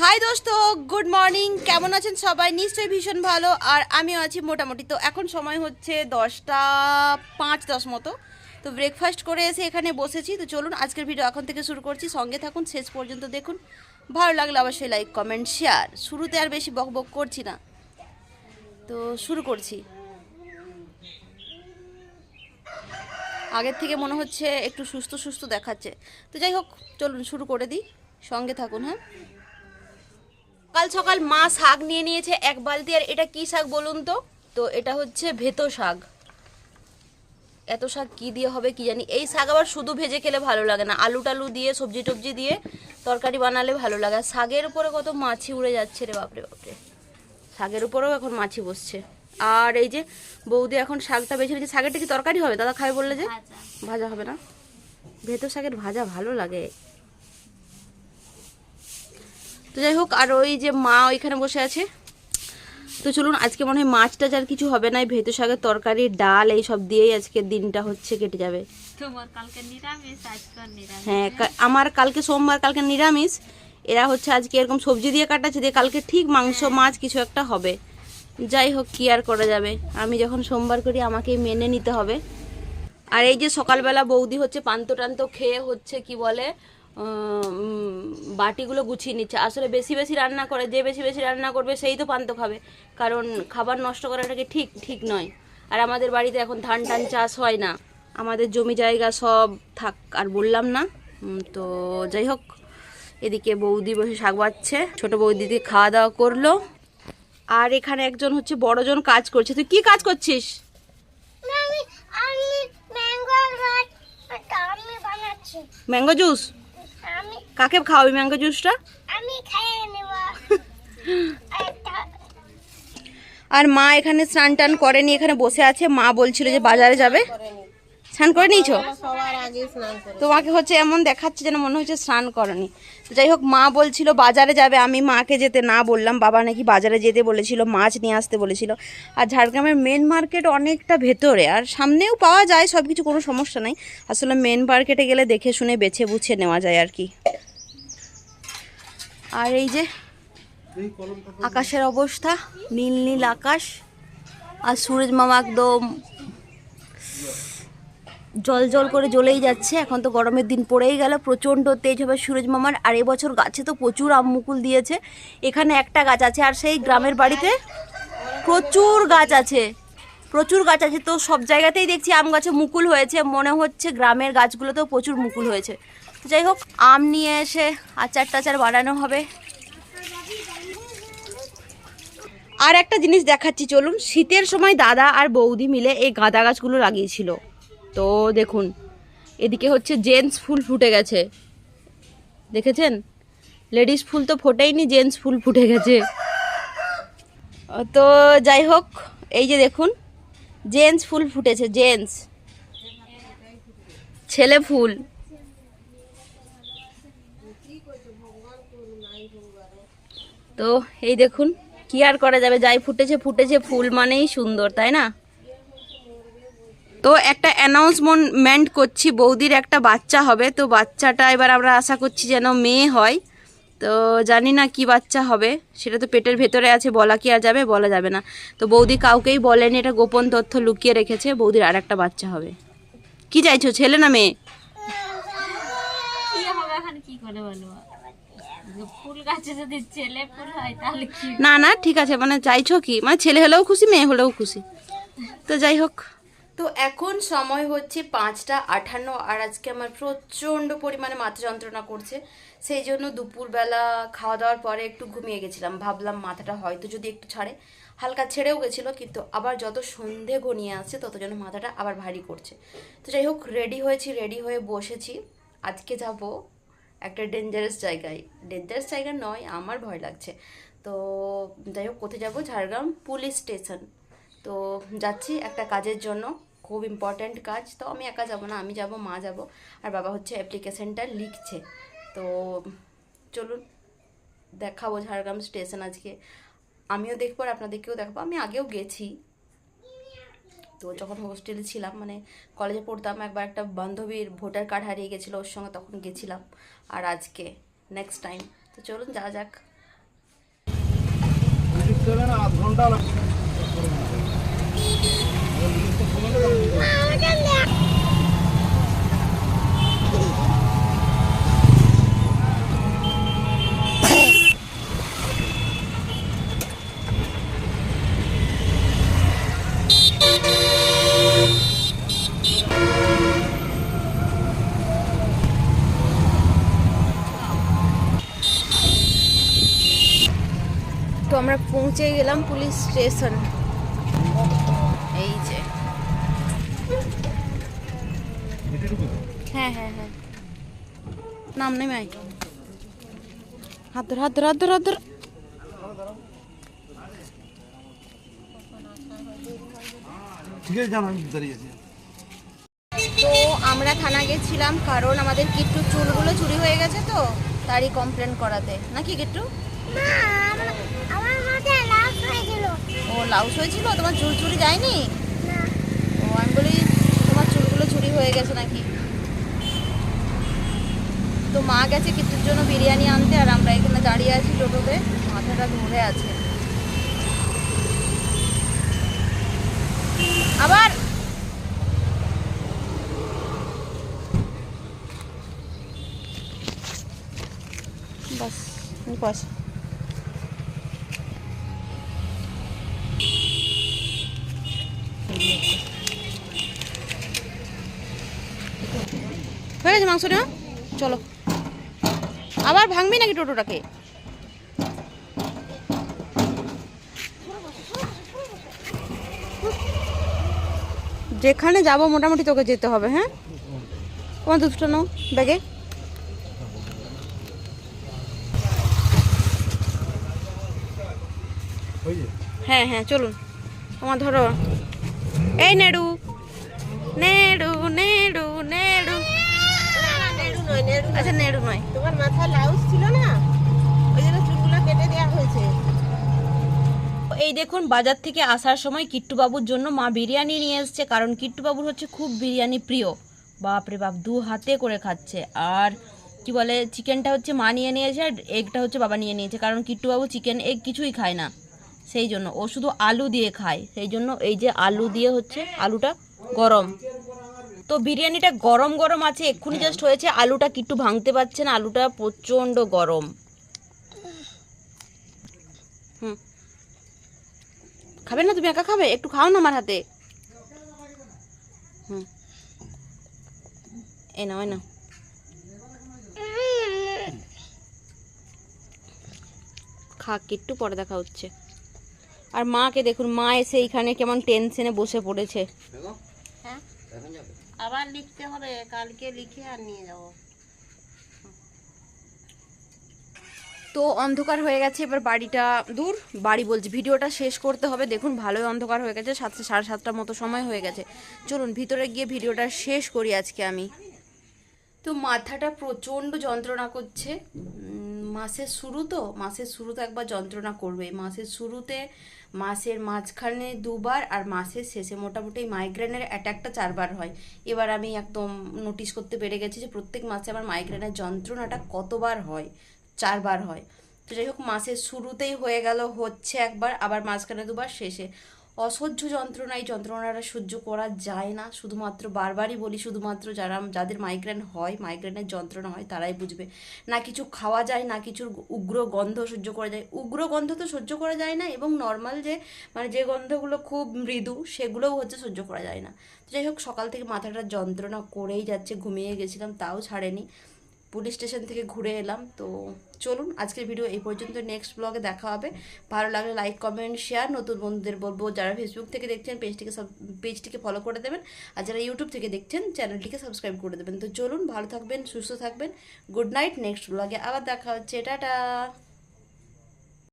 High দোস্ত। Good morning কেমন আছেন সবাই? নিশ্চয়ই ভীষণ ভালো। আর আমিও আছি মোটামুটি। তো এখন সময় হচ্ছে দশটা পাঁচ, দশ মতো। তো ব্রেকফাস্ট করে এসে এখানে বসেছি। তো চলুন, আজকের ভিডিও এখন থেকে শুরু করছি। সঙ্গে থাকুন, শেষ পর্যন্ত দেখুন। ভালো লাগলে অবশ্যই লাইক কমেন্ট শেয়ার শুরুতে আর বেশি বক বক করছি না। তো শুরু করছি। আগের থেকে মনে হচ্ছে একটু সুস্থ সুস্থ দেখাচ্ছে। তো যাই হোক, চলুন শুরু করে দিই। সঙ্গে থাকুন হ্যাঁ? সকাল সকাল মা শাক নিয়ে নিয়েছে এক বালতি আর এটা কি শাক বলুন তো? তো এটা হচ্ছে ভেতো শাক। এত শাক কি দিয়ে হবে কি জানি? এই শাক আবার শুধু ভেজে খেলে ভালো লাগে না। আলু টালু দিয়ে সবজি টবজি দিয়ে তরকারি বানালে ভালো লাগে। আর শাকের উপরে কত মাছি উড়ে যাচ্ছে রে বাপরে বাপরে। শাকের উপরেও এখন মাছি বসছে। আর এই যে বৌদি এখন শাকটা বেছে নিয়েছে শাকেরটা কি তরকারি হবে? দাদা খাবে বললে যে? ভাজা। হবে না? ভেতো শাকের ভাজা ভালো লাগে। তো যাই হোক আর ওই যে মা ওইখানে বসে আছে। তো চলুন আজকে মনে হয় মাছ টাছ আর কিছু হবে না ভেতর শাকের তরকারি ডাল এই সব দিয়েই আজকে দিনটা হচ্ছে কেটে যাবে। হ্যাঁ আমার কালকে সোমবার কালকে নিরামিষ। এরা হচ্ছে আজকে এরকম সবজি দিয়ে কাটাচ্ছে দিয়ে কালকে ঠিক মাংস মাছ কিছু একটা হবে। যাই হোক কি আর করা যাবে? আমি যখন সোমবার করি আমাকে মেনে নিতে হবে। আর এই যে সকালবেলা বৌদি হচ্ছে পান্ত টান্ত খেয়ে হচ্ছে কি বলে বাটিগুলো গুছিয়ে নিচ্ছে। আসলে বেশি বেশি রান্না করে যে বেশি বেশি রান্না করবে সেই তো পান্ত খাবে। কারণ খাবার নষ্ট করাটাকে ঠিক? ঠিক নয়। আর আমাদের বাড়িতে এখন ধান টান চাষ হয় না। আমাদের জমি জায়গা সব থাক আর বললাম না? তো যাই হোক এদিকে বৌদি বসে শাক বাচ্ছে। ছোট বৌদি দিয়ে খাওয়া দাওয়া করল। আর এখানে একজন হচ্ছে বড়জন কাজ করছে। তুই কি কাজ করছিস? ম্যাঙ্গো জুস কাকে খাওয়াবি ম্যাঙ্গো জুসটা? আমি খেয়ে নেব। আর মা এখানে স্নান টান করেনি এখানে বসে আছে। মা বলছিল যে বাজারে যাবে। স্নান করে নিয়েছো? তোমাকে হচ্ছে এমন দেখাচ্ছে যেন মনে হচ্ছে স্নান করনি। তো যাই হোক মা বলছিল বাজারে যাবে আমি মাকে যেতে না বললাম বাবা নাকি বাজারে যেতে বলেছিল মাছ নিয়ে আসতে বলেছিল। আর ঝাড়গ্রামের মেন মার্কেট অনেকটা ভেতরে আর সামনেও পাওয়া যায় সব কিছু কোনো সমস্যা নাই। আসলে মেন মার্কেটে গেলে দেখে শুনে বেছে বুছে নেওয়া যায় আর কি। আর এই যে আকাশের অবস্থা নীল নীল আকাশ আর সূরজ মামা একদম জল জল করে জ্বলেই যাচ্ছে। এখন তো গরমের দিন পড়েই গেল, প্রচণ্ড তেজ হবে সুরজ মামার। আর এবছর গাছে তো প্রচুর আম মুকুল দিয়েছে। এখানে একটা গাছ আছে আর সেই গ্রামের বাড়িতে প্রচুর গাছ আছে। প্রচুর গাছ আছে তো সব জায়গাতেই দেখছি আম গাছে মুকুল হয়েছে। মনে হচ্ছে গ্রামের গাছগুলোতেও প্রচুর মুকুল হয়েছে। তো যাই হোক, আম নিয়ে এসে আচার টাচার বানানো হবে। আর একটা জিনিস দেখাচ্ছি, চলুন। শীতের সময় দাদা আর বৌদি মিলে এই গাঁদা গাছগুলো লাগিয়েছিল। তো দেখুন, এদিকে হচ্ছে জেন্টস ফুল ফুটে গেছে। দেখেছেন? লেডিস ফুল তো ফোটেইনি, জেন্টস ফুল ফুটে গেছে। তো যাই হোক, এই যে দেখুন, জেন্টস ফুল ফুটেছে, জেন্টস। ছেলে ফুল। তো এই দেখুন, কি আর করা যাবে? যাই ফুটেছে ফুটেছে, ফুল মানেই সুন্দর, তাই না? তো একটা অ্যানাউন্সমেন্ট করছি বৌদির একটা বাচ্চা হবে। তো বাচ্চাটা এবার আমরা আশা করছি যেন মেয়ে হয়। তো জানি না কি বাচ্চা হবে সেটা তো পেটের ভেতরে আছে বলা কি আর যাবে বলা যাবে না। তো বৌদি কাউকেই বলেনি এটা গোপন তথ্য লুকিয়ে রেখেছে বৌদির আর একটা বাচ্চা হবে। কি চাইছো ছেলে না মেয়ে? না না ঠিক আছে মানে চাইছো কি? মানে ছেলে হলেও খুশি মেয়ে হলেও খুশি। তো যাই হোক। তো এখন সময় হচ্ছে পাঁচটা আঠান্ন, আর আজকে আমার প্রচণ্ড পরিমাণে মাথা যন্ত্রণা করছে। সেই জন্য দুপুরবেলা খাওয়া দাওয়ার পরে একটু ঘুমিয়ে গেছিলাম। ভাবলাম মাথাটা হয়তো যদি একটু ছাড়ে। হালকা ছেড়েও গেছিল, কিন্তু আবার যত সন্ধে ঘনিয়ে আসছে, তত যেন মাথাটা আবার ভারী করছে। তো যাই হোক রেডি হয়েছি রেডি হয়ে বসেছি। আজকে যাব একটা ডেঞ্জারাস জায়গায়। ডেঞ্জারাস জায়গা নয়, আমার ভয় লাগছে। তো যাই হোক, কোথায় যাব? Jhargram police station. তো যাচ্ছি একটা কাজের জন্য, খুব ইম্পর্ট্যান্ট কাজ। তো আমি একা যাব না, আমি যাব, মা যাব। আর বাবা হচ্ছে অ্যাপ্লিকেশনটা লিখছে। তো চলুন, দেখাবো ঝাড়গ্রাম স্টেশন আজকে। আমিও দেখব আর আপনাদেরকেও দেখাবো। আমি আগেও গেছি। তো যখন হোস্টেলে ছিলাম মানে কলেজে পড়তাম, একবার একটা বান্ধবীর ভোটার কার্ড হারিয়ে গেছিল ওর সঙ্গে, তখন গেছিলাম। আর আজকে নেক্সট টাইম তো চলুন, যাওয়া যাক। ঘণ্টা পৌঁছে গেলাম পুলিশ স্টেশন। এই যে। হ্যাঁ হ্যাঁ হ্যাঁ। নাম নেই মাই হাত ধর হাত ধর হাত ধর হাত ধর। ঠিক আছে জানো আমি দাঁড়িয়ে আছি। তো আমরা থানা গেছিলাম কারণ আমাদের কিট্টু চুলগুলো চুরি হয়ে গেছে তো তারই কমপ্লেন করাতে। নাকি কিট্টু? ও লাউস হয়েছিল? তোমার চুল চুরি যায়নি? ও আমি বলি তোমার চুলগুলো চুরি হয়ে গেছে নাকি? তো মা গেছে কিট্টুর জন্য বিরিয়ানি আনতে আর আমরা এখানে দাঁড়িয়ে আছি টোটোতে। মাথাটা ধরে আছে। আবার! বাস বাস। মাংস নেওয়া চলো। আবার ভাঙবি নাকি টোটোটাকে? যেখানে যাব মোটামুটি তোকে যেতে হবে হ্যাঁ? তোমার দুধটা নাও ব্যাগে। হ্যাঁ হ্যাঁ চলুন। তোমার ধরো। এই নেড়ু। নেড়ু নেড়ু আচ্ছা নেড়ু নয়। তোমার মাথায় ছিল না? ওই জন্য চুলগুলো কেটে দেওয়া হয়েছে। এই দেখুন বাজার থেকে আসার সময় কিট্টু বাবুর জন্য মা বিরিয়ানি নিয়ে এসছে কারণ কিট্টু বাবুর হচ্ছে খুব বিরিয়ানি প্রিয়। বাপ রে বাপ দু হাতে করে খাচ্ছে। আর কি বলে চিকেনটা হচ্ছে মা নিয়ে নিয়েছে আর এগটা হচ্ছে বাবা নিয়ে নিয়েছে কারণ কিট্টু বাবু চিকেন এগ কিছুই খায় না। সেই জন্য ও শুধু আলু দিয়ে খায়। সেই জন্য এই যে আলু দিয়ে হচ্ছে আলুটা গরম। তো বিরিয়ানিটা গরম গরম আছে এক্ষুনি জাস্ট হয়েছে আলুটা কিট্টু ভাঙতে পারছে না আলুটা প্রচণ্ড গরম। হুম। খাবে না তুমি একা খাবে? একটু খাও না আমার হাতে। হুম। এ নাও এ নাও। খা একটু পরে দেখা হচ্ছে। আর মাকে দেখুন মা এসে এইখানে কেমন টেনশনে বসে পড়েছে। আবার লিখতে হবে, কালকে লিখে আর নিয়ে যাব। তো অন্ধকার হয়ে গেছে, এবার বাড়িটা দূর, বাড়ি বলছি, ভিডিওটা শেষ করতে হবে। দেখুন, ভালোই অন্ধকার হয়ে গেছে, সাতটা, সাড়ে সাতটার মতো সময় হয়ে গেছে। চলুন, ভিতরে গিয়ে ভিডিওটা শেষ করি আজকে আমি। তো মাথাটা প্রচণ্ড যন্ত্রণা করছে। মাসের শুরু তো, মাসের শুরুতে একবার যন্ত্রণা করবে। মাসের শুরুতে মাসের মাঝখানে দুবার আর মাসের শেষে মোটামুটি মাইগ্রেনের অ্যাট্যাকটা চারবার হয়। এবার আমি একদম নোটিস করতে পেরে গেছি যে প্রত্যেক মাসে আমার মাইগ্রেনের যন্ত্রণাটা কতবার হয়? চারবার হয়। তো যাই হোক, মাসের শুরুতেই হয়ে গেল হচ্ছে একবার, আবার মাঝখানে দুবার শেষে। অসহ্য যন্ত্রণা, এই যন্ত্রণাটা সহ্য করা যায় না। শুধুমাত্র বারবারই বলি, শুধুমাত্র যারা, যাদের মাইগ্রেন হয় মাইগ্রেনের যন্ত্রণা হয়, তারাই বুঝবে। না কিছু খাওয়া যায়, না কিছুর উগ্র গন্ধ সহ্য করা যায়। উগ্র গন্ধ তো সহ্য করা যায় না এবং নর্মাল যে মানে যে গন্ধগুলো খুব মৃদু, সেগুলোও হচ্ছে সহ্য করা যায় না। তো যাই হোক, সকাল থেকে মাথাটা যন্ত্রণা করেই যাচ্ছে, ঘুমিয়ে গেছিলাম, তাও ছাড়েনি। পুলিশ স্টেশন থেকে ঘুরে এলাম। তো চলুন, আজকের ভিডিও এই পর্যন্ত। নেক্সট ব্লগে দেখা হবে। ভালো লাগলে লাইক কমেন্ট শেয়ার নতুন বন্ধুদের বলব, যারা ফেসবুক থেকে দেখছেন পেজটিকে সব পেজটিকে ফলো করে দেবেন। আর যারা ইউটিউব থেকে দেখছেন চ্যানেলটিকে সাবস্ক্রাইব করে দেবেন। তো চলুন, ভালো থাকবেন, সুস্থ থাকবেন। গুড নাইট নেক্সট ব্লগে আবার দেখা হচ্ছে। টাটা